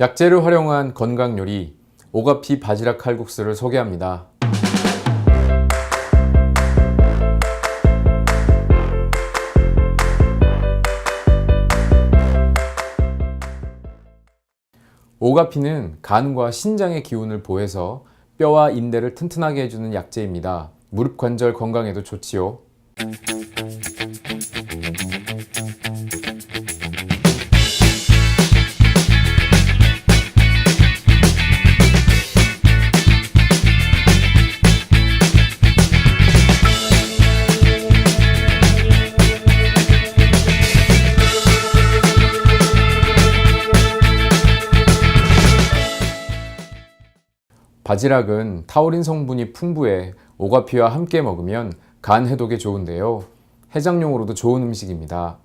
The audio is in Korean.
약재를 활용한 건강 요리 오가피 바지락 칼국수를 소개합니다. 오가피는 간과 신장의 기운을 보해서 뼈와 인대를 튼튼하게 해주는 약재입니다. 무릎 관절 건강에도 좋지요. 바지락은 타우린 성분이 풍부해 오가피와 함께 먹으면 간 해독에 좋은데요. 해장용으로도 좋은 음식입니다.